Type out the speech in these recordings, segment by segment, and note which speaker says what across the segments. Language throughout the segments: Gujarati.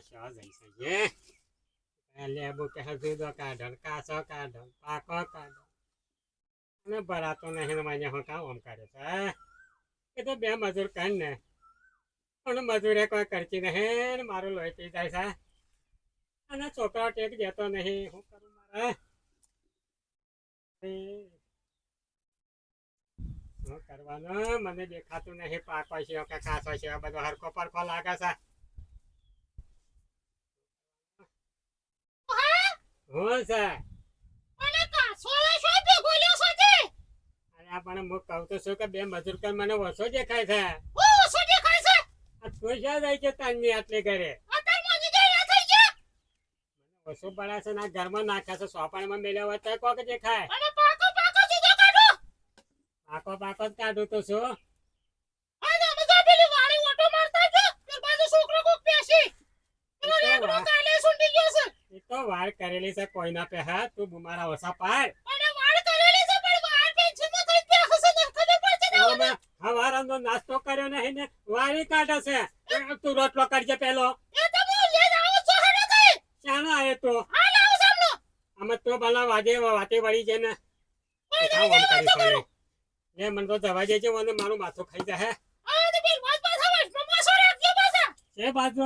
Speaker 1: શો જઈ શકીએ લેબુ કે જુદો કાઢો ને કાચો કાઢો પાકો કાઢો અને ભરાતો નહીં મને હું કામ ઓમ કરે છે એ તો બે મજૂર કર ને પણ મજૂરે કોઈ કરતી નહીં મારું લોહી પી જાય છે અને છોકરો ટેક દેતો નહીં શું કરું મારે શું કરવાનું મને દેખાતું નહીં પાકો છે કે કાચો છે બધો હરકો પરખો લાગે છે હું છે.
Speaker 2: અને શો તે
Speaker 1: અરે આપણે પણ હું કહું તો છું કે બે મજૂર કર મને ઓછો દેખાય છે.
Speaker 2: ઓ ઓછો દેખાય છે?
Speaker 1: આ તું ક્યાં જાય છે તારની આટલી
Speaker 2: મોજી ના થઈ ગયા?
Speaker 1: ઓછો પડે છે ને ઘરમાં નાખે છે. સોપાણીમાં મેલ્યા હોય તો કોક દેખાય.
Speaker 2: અને પાકો પાકો સીધો કાઢો.
Speaker 1: પાકો પાકો જ કાઢું તો છું.
Speaker 2: પેલો
Speaker 1: એ તો
Speaker 2: રેકડો
Speaker 1: વાત.
Speaker 2: કાલે સુંડી ગયો છે.
Speaker 1: એ તો વાર કરેલી છે કોઈના પહેલા તું બુમારા ઓછા પાડ.
Speaker 2: અને વાળ કરેલી છે પણ વાળ પેન્સિલમાં થઈ પેસે ને? ખબર પડશે ને
Speaker 1: હવે મેં નાસ્તો કર્યો નહીં ને વારી કાઢે છે. તું રોટલો કરજે પેલો.
Speaker 2: એ તો હું છું
Speaker 1: તો.
Speaker 2: હાલ આવું સામનો
Speaker 1: અમે તો ભલા વાજે વાતે વળી છે ને.
Speaker 2: ઓય
Speaker 1: આમ કરી પડે એ મન તો જવા દેજે મને મારું માથું ખાઈ જાય
Speaker 2: આ તો વાત પાછા પાછા.
Speaker 1: છે બાજુ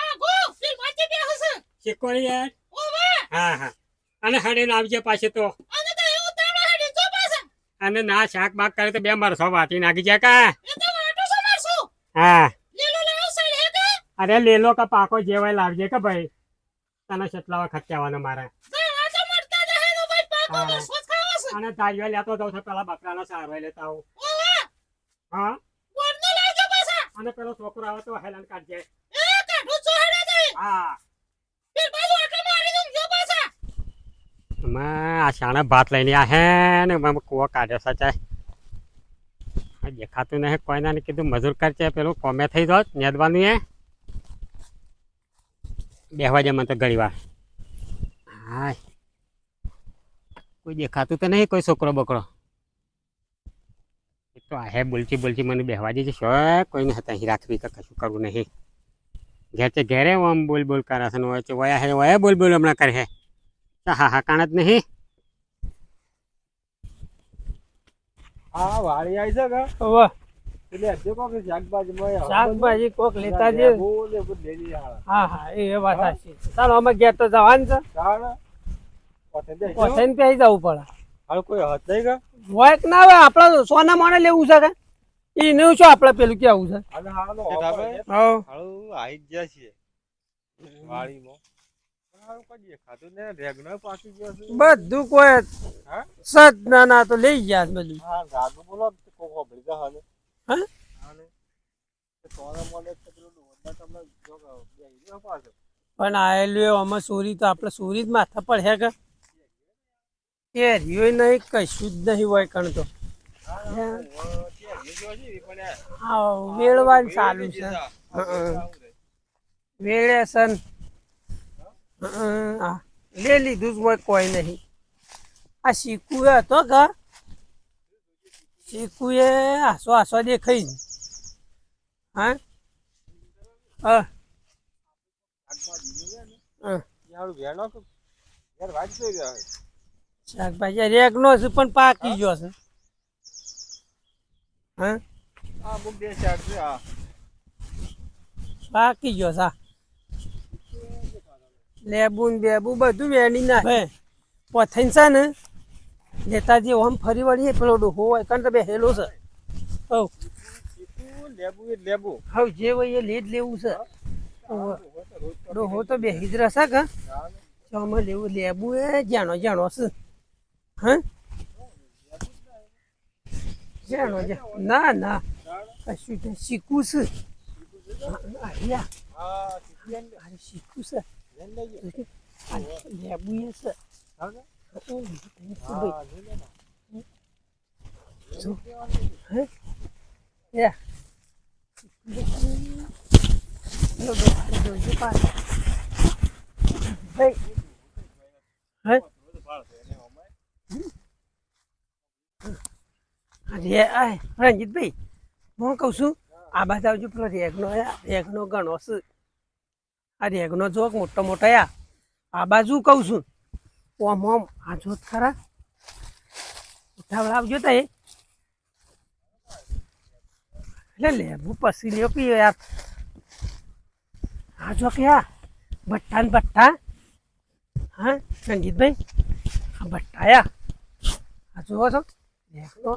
Speaker 2: આ ગો પેલ વાંચી બેસે છે
Speaker 1: શીખવાડી યાર? હા હા. અને હડીને આવજે પાછી તો.
Speaker 2: અને
Speaker 1: ના શાક બાક કરે તો બે મરસો વાટી નાખી જાય કા? હા.
Speaker 2: હે
Speaker 1: અરે લેલો કે પાકો જેવાય લાવજે કે ભાઈ? તને કેટલા વખત કહેવાનો મારે
Speaker 2: હે
Speaker 1: હા. અને તારીઓ લેતો જાઉં છું પેલા બકરાનો સારો લેતા આવું. હા?
Speaker 2: પાછા.
Speaker 1: અને પેલો છોકરો આવે તો હેલન કાઢજે. હા
Speaker 2: પેલ બાજુ આટલો મારી દઉં જો પાછા
Speaker 1: માં આ શાણા ભાત લઈને આ હે ને મેં કૂવો કાઢ્યો સચાય દેખાતું નહીં કોઈના કીધું મજૂર કરશે પેલું કોમે થઈ જાત નેદવાનું એ બેહવા જાય મને તો ઘણી વાર હા કોઈ દેખાતું તો નહીં, કોઈ છોકરો બકરો. એ તો આ હે બોલચી બોલચી મને બેહવા દેજે. શો કોઈને હતા અહીં રાખવી કે કશું કરવું નહીં. ઘેર છે, ઘેરે આમ બોલ બોલ કરે છે વયા હે વયા બોલ બોલ હમણાં કરે હે હા હા કાણ જ નહીં.
Speaker 3: હા વાળી આવી છે કે?
Speaker 4: ઓવે.
Speaker 3: એટલે અડધો કોક શાકભાજી
Speaker 4: કોક લેતા જે
Speaker 3: બોલે બધું લઈ લઈએ હારા.
Speaker 4: હા હા એ વાત સાચી ચાલો અમે ઘેર તો જવાનું છે.
Speaker 3: પસંદ આવી ગયો?
Speaker 4: પસંદ પે જવું પડે.
Speaker 3: હાલ કોઈ હદ નહીં કે?
Speaker 4: હોય કે ના આવે આપણે સોના મોને લેવું છે કે? એ નહીં શું આપણે પેલું કેવું છે?
Speaker 3: અને હાલો
Speaker 5: એ
Speaker 3: છે.
Speaker 5: જ ગયા છીએ.
Speaker 4: બધું કોઈ સદ ના ના તો લઈ ગયા બધું. પણ આયેલું અમે ચોરી તો આપણે ચોરી જ માથા પર હે કે? એ રહ્યો નહીં કશું જ નહીં હોય કણ તો.
Speaker 3: છે,
Speaker 4: વેળવાનું ચાલુ છે. વેળે હા લે લીધું જ હોય કોઈ નહીં. આ શીકુ એ હતો ઘર. એ આસો આસો દેખાઈ જ હા? હા. શાકભાજી રેગનો છે પણ પાકી ગયો છે. હા? પાકી ગયો છે આ. લેબુ ને બેબુ બધું વેણી નાખે પથઈન છે ને નેતાજી ઓમ ફરી વળીએ પેલો ડોહો હોય કારણ બે હેલો છે. હવ.
Speaker 3: લેબુ એ લેબુ
Speaker 4: હવ જે હોય એ લેજ લેવું છે. ડોહો તો બે જ રહેશે કે? ચોમાં લેવું લેબુ એ જાણો જાણો છે. હા? જાણો જાણો ના ના. કશું શીખવું છે. હા, શીખવું છે. લેબુ છે. Yeah. અરે આ રંજીતભાઈ હું કહું છું આ બાજુ આવજો પેલો રેગનો રેગનો છે આ રેગનો જોક મોટો મોટો આ આ બાજુ કહું છું. ઓમ ઓમ, આ જોત ખરા. ઉઠાવડા આવજો તા એ એટલે લેબુ પછી લ્યો પીયો યાર. આ જો કે આ ભઠ્ઠા ને ભઠ્ઠા હા, સંગીતભાઈ? આ ભઠ્ઠા યા. આ જુઓ છો. રેગનો.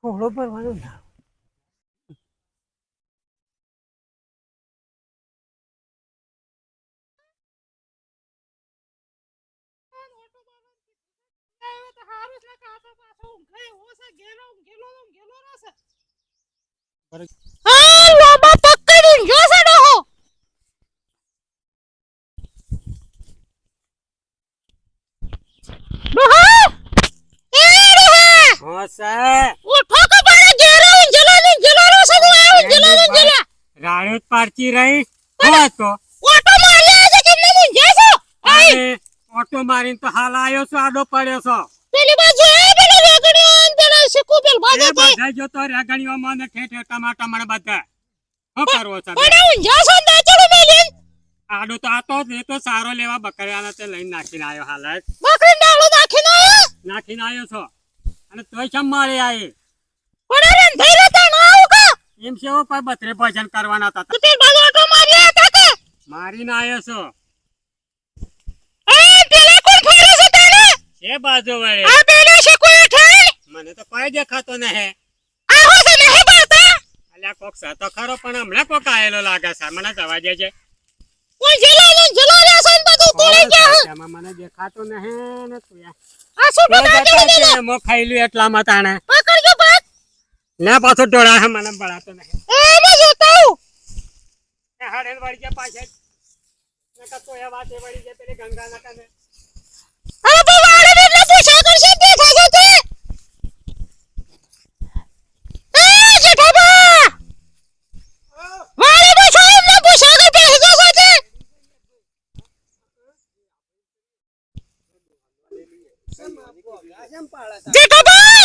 Speaker 4: ખોળો ભરવાનો ના
Speaker 1: પાડતી રહી તો
Speaker 2: ઓટો મારી આજે કેમને ઊંઘ્યા છો?
Speaker 1: ઓટો મારીને તો હાલ આવ્યો છો, આડો પડ્યો છો
Speaker 2: પેલી બાજુ ને પેલા શીકુબેલ બાજુ
Speaker 1: એ
Speaker 2: તે.
Speaker 1: બધા જોતો ને ઠેઠ ટમાટા મને બધા શું કરવો છે
Speaker 2: પણ ઊંઘ્યા છો ને દાચડું મેલીને.
Speaker 1: આડો તો આતો જ તો સારો લેવા બકરિયાને તે લઈને નાખીને આવ્યો હાલ જ
Speaker 2: બકરીને નાખીને આયા.
Speaker 1: નાખીને આવ્યો છો અને તોય ચમ મારે આવી
Speaker 2: પણ અરે અંધાઈ રહેતા ના આવું કા?
Speaker 1: એમ છે એવો કોઈ બત્રે ભજન કરવાના હતા
Speaker 2: તું તે બાજુ ઓટો માર્યા હતા કે?
Speaker 1: મારીને આવ્યો છો
Speaker 2: એ, પેલા કોણ ખોડે છે તને?
Speaker 1: છે બાજુ વળે
Speaker 2: આ?
Speaker 1: મને તો કોઈ દેખાતો નહીં? અલ્યા કોક છે તો ખરો પણ હમણાં કોક આયેલો લાગે છે. મને જવા દેજે.
Speaker 2: બધું ગયા
Speaker 1: તેમાં મને દેખાતો નહે ને તું
Speaker 2: આ શું
Speaker 1: તે
Speaker 2: બગાડી
Speaker 1: જતા
Speaker 2: દીધું?
Speaker 1: છે, મો તાણે
Speaker 2: પકડજો ભાત.
Speaker 1: ને પાછો ડોળા હે, મને બળાતો નહીં.
Speaker 2: એ, મેં જોતા હું.
Speaker 1: એ હાડેલ વળી ગયા પાછળ નકર તો એ વાતે વળી પેલી ગંગા નકર ને.
Speaker 2: અરે એટલે કરશે, તે. એ, જેઠાબા! વાળીમાં છો એમને પૂછ્યા કર, બેસી જશો તે. જેઠાબા!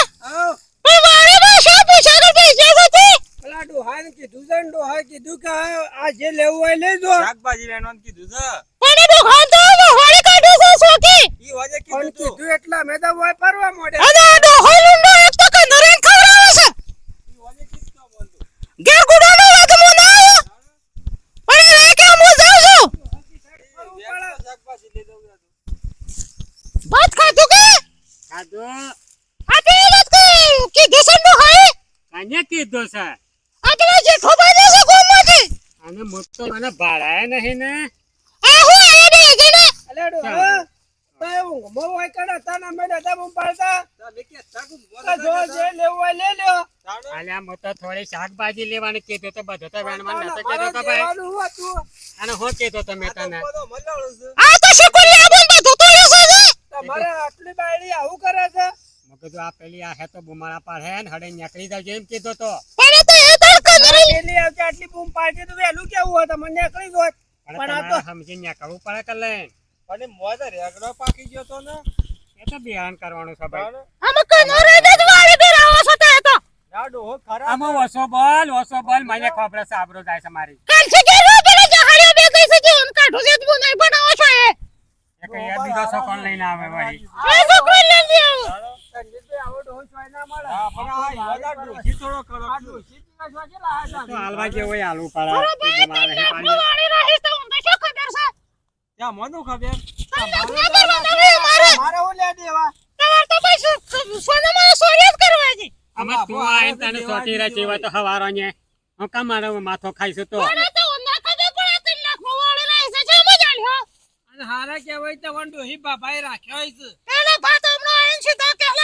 Speaker 2: ભાઈ, વાળીમાં છો પૂછ્યા કર, બેસી જશો તે.
Speaker 4: પેલા ડોહાને કીધું છે ને ડોહાએ કીધું કે આ આ જે લેવું હોય લઈ જો
Speaker 5: શાકભાજી લેવાનું કીધું છે.
Speaker 2: પણ એ ડોહાન તો હોળી કાઢું છું સોકી
Speaker 5: ઈ વાજે કીધું
Speaker 4: એટલા મેં તો હોય પરવા મોડે
Speaker 2: અને આ ડોહો લૂંડો એક તો કંદોરીને ખવડાવે છે.
Speaker 5: ઈ વાજે કીધું તો બોલતું
Speaker 2: ઘેર ગુડાનો વાગમો ના આવ્યો. પણ એ રહે કે હું જાઉં છું.
Speaker 5: શાકભાજી લઈ દઉં યાર.
Speaker 2: ભાત ખાધું કે?
Speaker 1: ખાધું
Speaker 2: આ પેલો જ કે- કીધું છે ને ડોહાએ?
Speaker 1: કાને કીધું છે
Speaker 2: આ પેલો જેઠો બાજુ છે ગોમમાંથી.
Speaker 1: મને ભાડાય નહીં ને.
Speaker 2: હું
Speaker 4: હોય કડા તાના પાડતા જો જે લેવું હોય લ્યો.
Speaker 1: થોડી શાકભાજી લેવાની કીધું તો બધું તો વેણમાં
Speaker 4: તાના
Speaker 1: નતો કીધું તો ભાઈ. અને હું કીધો તમે
Speaker 5: તો
Speaker 1: તને.
Speaker 5: બધો
Speaker 2: આ તો શીકુલી આબુન બધું તો લેશે છે.
Speaker 4: તમારે આટલી બાયડી આવું કરે છે?
Speaker 1: મેં આ પેલી આ હે તો બુમારા હે ને હડે નીકળી જાવ એમ કીધો તો.
Speaker 2: પણ.
Speaker 4: પેલી આવશે આટલી બૂમ પાડતી તો વહેલું કેવું હોય તમને નીકળી જોત
Speaker 1: પણ
Speaker 4: પણ આ તો-
Speaker 1: સમજી નીકળવું પડે કે લઈને
Speaker 5: અને મોઢે રેગડો પાકી ગયો તો ને.
Speaker 1: એ તો બિહાન કરવાનું છે ભાઈ.
Speaker 5: તાણે
Speaker 2: આમાં કંદોરીને જ વાળી બેરાવો છો તે તો.
Speaker 5: ના ડોહો ખરા
Speaker 1: આમાં ઓછો બોલ ઓછો બોલ મને ખબર છે આબરો જાય છે મારી.
Speaker 2: બે ગઈ છે જે ઊન કાઢું છે તું નહીં બનાવો છો એ.
Speaker 1: એ કઈ બીજો છોકરો લઈને આવે વળી?
Speaker 2: આ છોકરો લઈ આવો.
Speaker 5: હા
Speaker 1: તો હાલવા હોય
Speaker 2: તો છે?
Speaker 4: હું
Speaker 2: તો છે.
Speaker 1: તું હોય તો હું માથો ખાઈશું તો
Speaker 2: તો છે.
Speaker 4: અને હારા કહેવાય તો વન ડોહી બાપાએ રાખ્યો હોય છે
Speaker 2: પેલો ભાત હમણાં આવીને સીધો કે લાવો મારી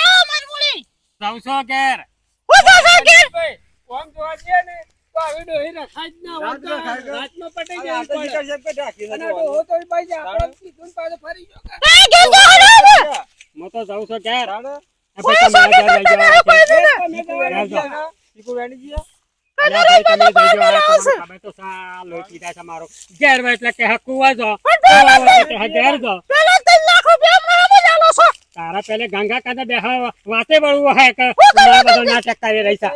Speaker 1: સૌસો ઘેર?
Speaker 2: હું તો શું કે?
Speaker 4: ભાઈ ઓમ જોવા જઈએ ને તો આવી ડોહી રખાય જ ના હોય રાતમાં પટાઈ જવી પડે અને આ ડોહો તો ભાઈ જે આપણે કીધું પાછો ફરી ગયો કે.
Speaker 2: તો
Speaker 1: એ લઈ.
Speaker 4: તમે.
Speaker 5: ઈકો વેણી ગયા?
Speaker 1: ઘેર એટલે કે હકુવા જો. ઘેર જો.
Speaker 2: પેલો ત્રણ લાખ રૂપિયા હમણાં આમાં જ આલો છો.
Speaker 1: તારા પેલે ગંગા કાંધે બેહા વાતે વળવું હે કે મારા બધો નાટક કરી રહી છે.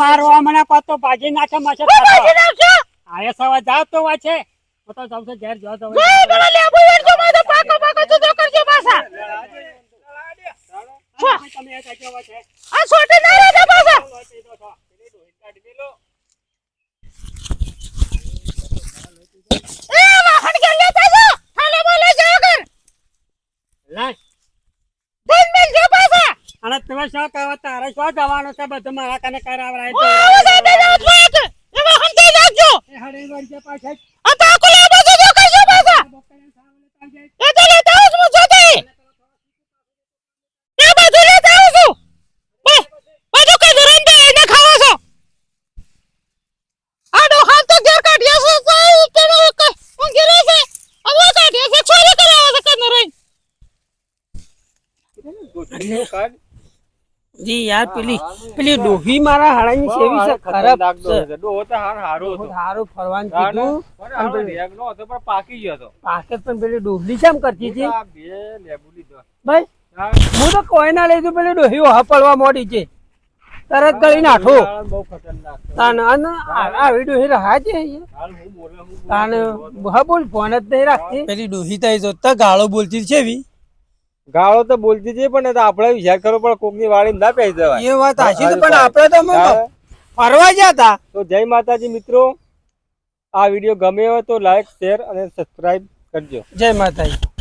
Speaker 1: મારવા મને પાતો ભાગી નાખે માછે
Speaker 2: ભાગી
Speaker 1: સવા જાવ તો વાછે હું તો જાઉં છું ઘેર જો તો
Speaker 2: જો લે અબુ વેર જો મારો પાકો પાકો તો કરજો પાછા.
Speaker 1: તમે આ
Speaker 2: છોટે ના રહેતા પાછા એ વાહન કે લેતા જો થાલે બોલે જાવ કર
Speaker 1: લાય
Speaker 2: દિન મિલ જો પાછા
Speaker 1: અને તમે શું કહો તારે શું જવાનું છે? બધું મારા કને કરાવરાય
Speaker 2: ઓ આવો સાહેબ જાવ છો એ વાહન કે
Speaker 1: એ
Speaker 2: આ કરજો પાછા. એ તો લેતા હું છું જોતે એ બધું લેતા આવું છું બસ બધું કે ધરન દે એને ખાવા છો આ ડોહાન તો ઘેર કાઢ્યા છે તો ઈ કે નો કે ઊંઘી રહે છે હવે કાઢ્યા છે ચોરી કરાવે છે કે નરે
Speaker 4: જી યાર પેલી પેલી ડોહી મારા હાડાની સેવી છે? ખરાબ છે.
Speaker 5: ડોહો તો હાર હારો હતો.
Speaker 4: હારો ફરવાનું. કીધું.
Speaker 5: પણ રેગ નો હતો પણ પાકી ગયો હતો.
Speaker 4: પાકે પણ પેલી ડોહલી કેમ કરતી હતી?
Speaker 5: બે લેબુ લીધો.
Speaker 4: ભાઈ
Speaker 5: હું.
Speaker 4: તો કોઈ ના લીધું પેલી ડોહી ઓહા પડવા મોડી છે. તરત કરી નાખો. તાન અન આ- આવી ડોહી રહા છે
Speaker 5: હું હું.
Speaker 4: તાન હા બોલ ફોન જ નહીં રાખતી. પેલી ડોહી થઈ જોતા ગાળો બોલતી છે એવી.
Speaker 5: ગાળો તો બોલતી હતી પણ આપડે તો કરો વિચાર કરવો પડે કોકની વાળી ના પહેરી જવાય
Speaker 4: એ વાત હાચી પણ આપણે તો ફરવા ગયા હતા.
Speaker 5: તો જય માતાજી મિત્રો આ વીડિયો ગમે હોય તો લાઈક શેર અને સબસ્ક્રાઇબ કરજો.
Speaker 4: જય માતાજી.